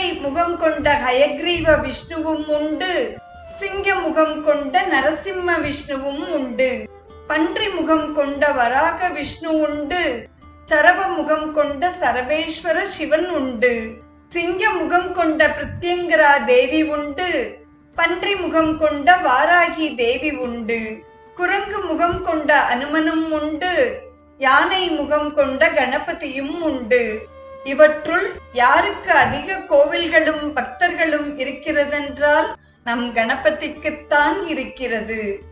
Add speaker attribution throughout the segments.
Speaker 1: குதிரை முகம் கொண்ட ஹயக்ரீவ விஷ்ணுவும் உண்டு. சிங்க முகம் கொண்ட நரசிம்ம விஷ்ணுவும் உண்டு. பன்றி முகம் கொண்ட வராக விஷ்ணு உண்டு. சரவ முகம் கொண்ட சரபேஸ்வர சிவன் உண்டு. சிங்க முகம் கொண்ட பிரத்யங்கரா தேவி உண்டு. பன்றி முகம் கொண்ட வாராகி தேவி உண்டு. குரங்கு முகம் கொண்ட அனுமனும் உண்டு. யானை முகம் கொண்ட கணபதியும் உண்டு. இவற்றுள் யாருக்கு அதிக கோவில்களும் பக்தர்களும் இருக்கிறதென்றால் நம் கணபதிக்குத்தான் இருக்கிறது.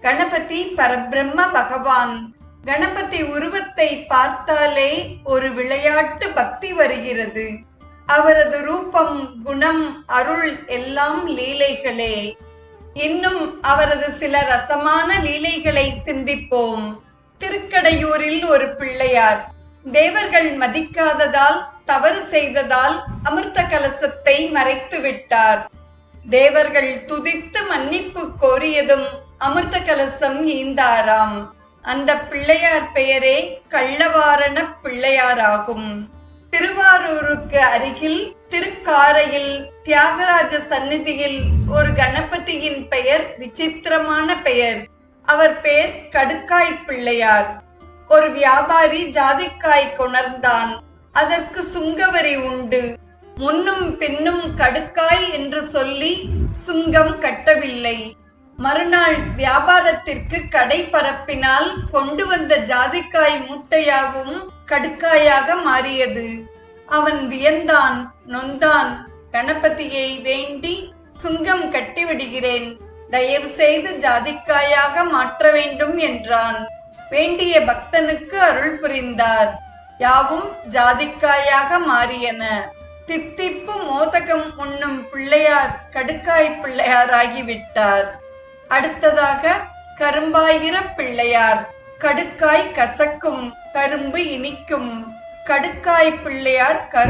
Speaker 1: கணபதி பரபிரம்ம பகவான். கணபதி உருவத்தை பார்த்தாலே ஒரு விளையாட்டு பக்தி வருகிறது. அவரது ரூபம் குணம் அருள் எல்லாம் லீலைகளே. இன்னும் அவரது சில ரசமான லீலைகளை சிந்திப்போம். திருக்கடையூரில் ஒரு பிள்ளையார் தேவர்கள் மதிக்காததால் தவறு செய்ததால் அமிர்த கலசத்தை மறைத்து விட்டார் தேவர்கள் துதித்து மன்னிப்பு கோரியதும் அமிர்த கலசம் ஈந்தாராம் அந்த பிள்ளையார் பெயரே கள்ளவாரண பிள்ளையாராகும். திருவாரூருக்கு அருகில் திருக்காரையில் தியாகராஜ சந்நிதியில் ஒரு கணபதியின் பெயர் விசித்திரமான பெயர். அவர் பெயர் கடுக்காய் பிள்ளையார். ஒரு வியாபாரி ஜாதிக்காய் கொணர்ந்தான். அதற்கு சுங்கவரி உண்டு. முன்னும் பின்னும் கடுக்காய் என்று சொல்லி சுங்கம் கட்டவில்லை. மறுநாள் வியாபாரத்திற்கு கடை பரப்பினால் கொண்டு வந்த ஜாதிக்காய் மூட்டையாகவும் கடுக்காயாக மாறியது. அவன் வியந்தான் நொந்தான் கணபதியை வேண்டி சுங்கம் கட்டிவிடுகிறேன். தயவு செய்து ஜாதிக்காயாக மாற்ற வேண்டும் என்றான். வேண்டிய பக்தனுக்கு அருள் புரிந்தார். யாவும் ஜாதிக்காயாக மாறியன. தித்திப்பு மோதகம் உண்ணும் பிள்ளையார் கடுக்காய் பிள்ளையாராகிவிட்டார். அடுத்ததாக கரும்பாயிர பிள்ளையார் கடுக்காய் கசக்கும் கரும்பு இனிக்கும் கடுக்காய் பிள்ளையார் கரு